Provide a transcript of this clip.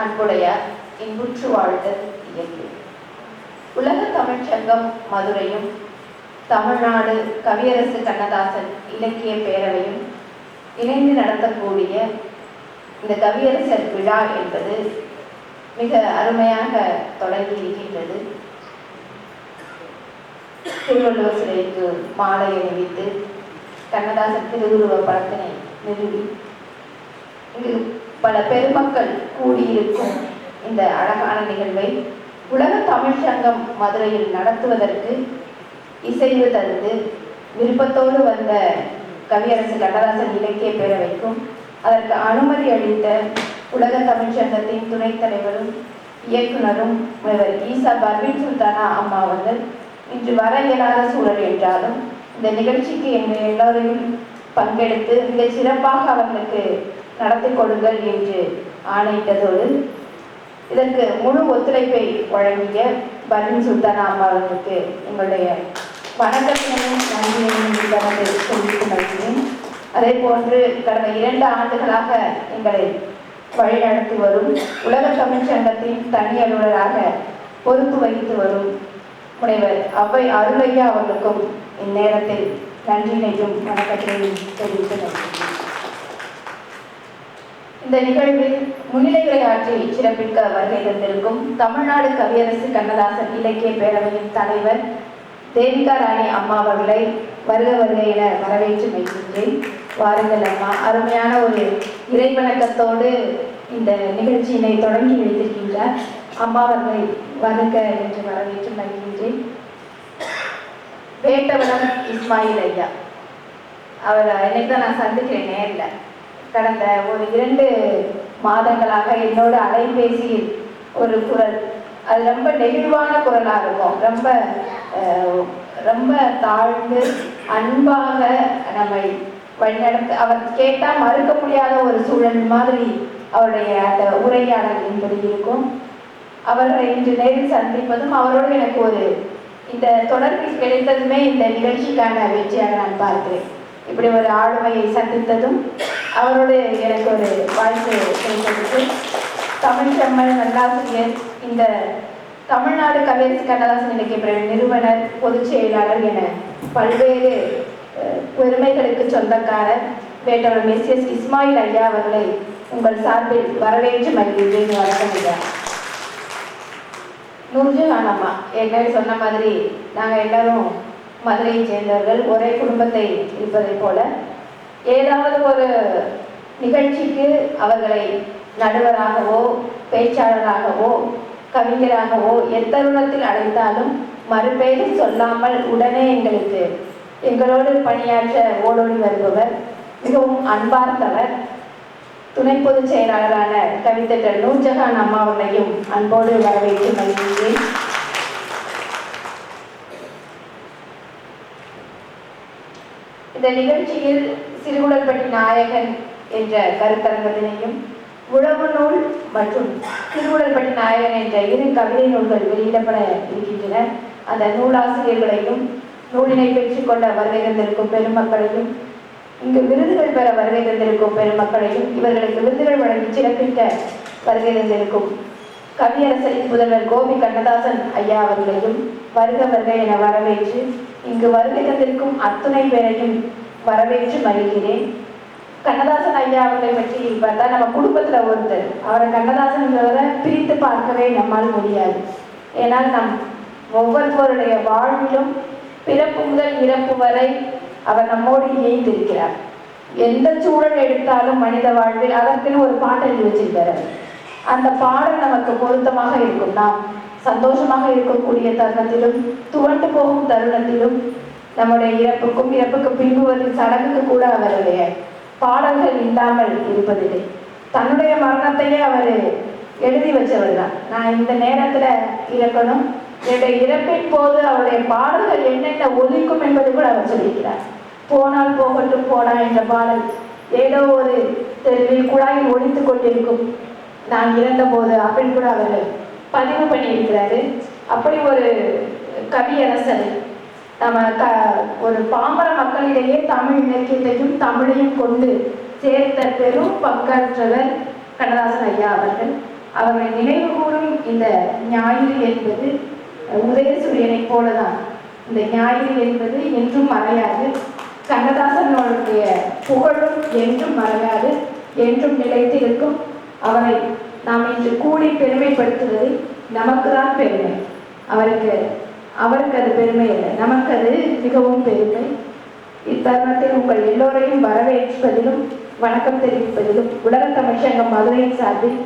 அன்புடைய இன்புற்று வாழ்தல் இயற்கை உலக தமிழ்ச்சங்கம் மதுரையும் தமிழ்நாடு கவியரசு கண்ணதாசன் இலக்கிய பேரவையும் இணைந்து நடத்தக்கூடிய இந்த கவியரசர் விழா என்பது மிக அருமையாக தொடங்கி இருக்கின்றது. திருவள்ளுவர் சிலைக்கு மாலை அணிவித்து கண்ணதாசன் திருவுருவ படத்தினை நிறுவி இங்கு பல பெருமக்கள் கூடியிருக்கும் இந்த அழகான நிகழ்வை. உலக தமிழ் சங்கம் மதுரையில் நடத்துவதற்கு இசைவு தந்து விருப்பத்தோடு வந்த கவியரசு கண்ணதாசன் இலக்கிய பேரவைக்கும் அதற்கு அனுமதி அளித்த உலக தமிழ் சங்கத்தின் துணைத் தலைவரும் இயக்குனரும் முனைவர் ஈசா பர்வீன் சுல்தானா அம்மா அவர்கள் இன்று வர இயலாத சூழல் என்றாலும் இந்த நிகழ்ச்சிக்கு எங்கள் எல்லோரையும் பங்கெடுத்து மிகச் சிறப்பாக அவர்களுக்கு நடத்தி கொள்ளுங்கள் என்று ஆணையிட்டதோடு இதற்கு முழு ஒத்துழைப்பை வழங்கிய பர்வீன் சுல்தானா அம்மா அவர்களுக்கு எங்களுடைய வணக்கத்தினையும் நன்றியையும் கடந்து தெரிவித்து மகிழ்கிறேன் அதே போன்று கடந்த இரண்டு ஆண்டுகளாக எங்களை வழிநடத்தி வரும் உலக தமிழ்ச் சங்கத்தின் தனி அலுவலராக பொறுப்பு வகித்து வரும் முனைவர் அவ்வை அருளையா அவர்களுக்கும் இந்நேரத்தில் நன்றினையும் வணக்கத்தையும் தெரிவித்து இந்த நிகழ்வில் முன்னிலை ஆற்றி சிறப்பிக்க வருகை தந்திருக்கும் தமிழ்நாடு கவியரசு கண்ணதாசன் இலக்கிய பேரவையின் தலைவர் தேவிகா ராணி அம்மா அவர்களை வருக வருக என வரவேற்று வைக்கின்றேன் வாருங்கள் அம்மா அருமையான ஒரு இறைவணக்கத்தோடு இந்த நிகழ்ச்சியினை தொடங்கி வைத்திருக்கின்றார். அம்மா அவர்களை வருக என்று வரவேற்று மகிழ்கின்றேன். வேட்டவனம் இஸ்மாயில் ஐயா. அவர் இன்னைக்கு தான் நான் சந்திக்கிறேன் நேரில் கடந்த ஒரு இரண்டு மாதங்களாக என்னோட அலைபேசியில் ஒரு குரல். அது ரொம்ப நெகிழ்வான குரலாக இருக்கும். ரொம்ப ரொம்ப தாழ்ந்து அன்பாக நம்மை வழிநடத்து அவர் கேட்டால் மறுக்க முடியாத ஒரு சூழல் மாதிரி அவருடைய அந்த உரையாடல் என்பது இருக்கும். அவர்களை இன்று நேரில் சந்திப்பதும் அவரோடு எனக்கு ஒரு இந்த தொடர்பு கிடைத்ததுமே இந்த நிகழ்ச்சிக்கான வெற்றியாக நான் பார்க்கிறேன். இப்படி ஒரு ஆளுமையை சந்தித்ததும் அவருடைய எனக்கு ஒரு வாய்ப்பு கிடைத்ததுக்கு தமிழ் செம்மல் நல்லாசிரியர் இந்த தமிழ்நாடு கவியரசு கண்ணதாசன் இலக்கிய பிரிவு நிறுவனர் பொதுச் செயலாளர் என பல்வேறு பெருமைகளுக்கு சொந்தக்காரர் வேட்டவர் எஸ் எஸ் இஸ்மாயில் ஐயா அவர்களை உங்கள் சார்பில் வரவேற்று மகிழ்கிறேன் வழங்குகிறார் ஐயா நூர்ஜஹான் அம்மா ஏற்கனவே சொன்ன மாதிரி நாங்கள் எல்லாரும் மதுரையை சேர்ந்தவர்கள் ஒரே குடும்பத்தை இருப்பதைப் போல ஏதாவது ஒரு நிகழ்ச்சிக்கு அவர்களை நடுவராகவோ பேச்சாளராகவோ கவிஞராகவோ எத்தருணத்தில் அழைத்தாலும் மறுபெயர் சொல்லாமல் உடனே எங்களுக்கு எங்களோடு பணியாற்ற ஓடோடி வருபவர் மிகவும் அன்பார்ந்தவர் துணை பொதுச் செயலாளரான கவிதைகள் நூர்ஜஹான் அம்மா அவர்களையும் அன்போடு வரவேற்று மகிழ்கிறேன். இந்த நிகழ்ச்சியில் சிறுகுடல்பட்டி நாயகன் என்ற கருத்தரங்கத்தினையும் உழவு நூல் மற்றும் சிறுகுடல்பட்டி நாயகன் என்ற இரு கவிதை நூல்கள் வெளியிடப்பட இருக்கின்றன. அந்த நூலாசிரியர்களையும் நூலினை பெற்றுக்கொண்ட வருகை தந்திருக்கும் பெருமக்களையும் இங்கு விருதுகள் பெற வருகை தந்திருக்கும் பெருமக்களையும் இவர்களுக்கு விருதுகள் வழங்கி சிறப்பிக்க வருகை தந்திருக்கும் கவியரசரின் புதல்வர் கோபி கண்ணதாசன் ஐயா அவர்களையும் வருக வருக என வரவேற்று இங்கு வருகை தந்திருக்கும் அத்துணை பேரையும் வரவேற்று மகிழ்கிறேன். கண்ணதாசன் ஐயா அவர்களை பற்றி பார்த்தா நம்ம குடும்பத்தில் ஒருத்தர் அவரை கண்ணதாசன் பிரித்து பார்க்கவே நம்மால் முடியாது. ஏன்னால் நம் ஒவ்வொருவருடைய வாழ்விலும் பிறப்பு முதல் இறப்பு வரை அவர் நம்மோடு இணைந்திருக்கிறார். எந்த சூழல் எடுத்தாலும் மனித வாழ்வில் அதற்குன்னு ஒரு பாட்டல் வச்சிருக்கிறார் அந்த பாடல் நமக்கு பொருத்தமாக இருக்கும். நாம் சந்தோஷமாக இருக்கக்கூடிய தருணத்திலும் துவண்டு போகும் தருணத்திலும் நம்முடைய இறப்புக்கும் இறப்புக்கு பின்பு வரும் சடங்குக்கு கூட அவருடைய பாடல்கள் இல்லாமல் இருப்பதில்லை. தன்னுடைய மரணத்தையே அவர் எழுதி வச்சவர் தான். நான் இந்த நேரத்துல இறக்கணும். என்னுடைய இறப்பின் போது அவருடைய பாடல்கள் என்னென்ன ஒலிக்கும் என்பதை கூட அவர் சொல்லியிருக்கிறார். போனால் போகட்டும் போனா என்ற பாடல் ஏதோ ஒரு தெருவில் குழாயில் ஒழித்து கொண்டிருக்கும். நான் இறந்தபோது அப்படின்னு கூட அவர்கள் பதிவு பண்ணியிருக்கிறாரு. அப்படி ஒரு கவியரசன் நம்ம க ஒரு பாமர மக்களிடையே தமிழ் இலக்கியத்தையும் தமிழையும் கொண்டு சேர்த்த பெரும் பங்காற்றவர் கண்ணதாசன் ஐயா அவர்கள். அவர்களை நினைவு கூறும் இந்த ஞாயிறு என்பது அஹ், உதயசூரியனைப் போலதான். இந்த ஞாயிறு என்பது என்றும் மறையாது. கண்ணதாசனுடைய புகழும் என்றும் மறையாது என்றும் நிலைத்திருக்கும் அவரை நாம் இன்று கூடி பெருமைப்படுத்துவதை நமக்கு தான் பெருமை. அவருக்கு அவருக்கு அது பெருமை இல்லை. நமக்கு அது மிகவும் பெருமை. இத்தருணத்தில் உங்கள் எல்லோரையும் வரவேற்பதிலும் வணக்கம் தெரிவிப்பதிலும் உலக தமிழ்ச்சங்கம் மதுரையின் சார்பில்